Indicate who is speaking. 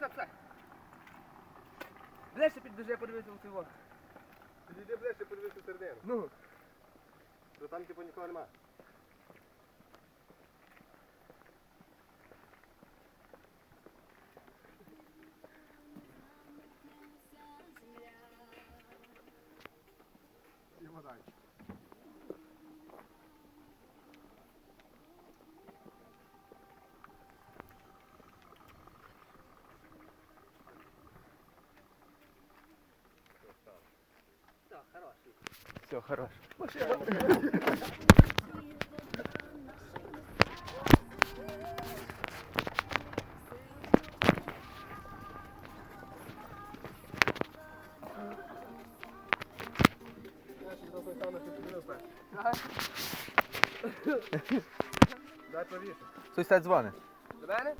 Speaker 1: пса, пса. Ближче підбіжи, подивися у цього.
Speaker 2: Підійди ближче, подивися середину.
Speaker 1: Ну,
Speaker 2: То там типу нікого нема. І вода.
Speaker 1: Все,
Speaker 3: хорош.
Speaker 2: Дай.
Speaker 3: Хтось так дзвонить.
Speaker 1: До мене?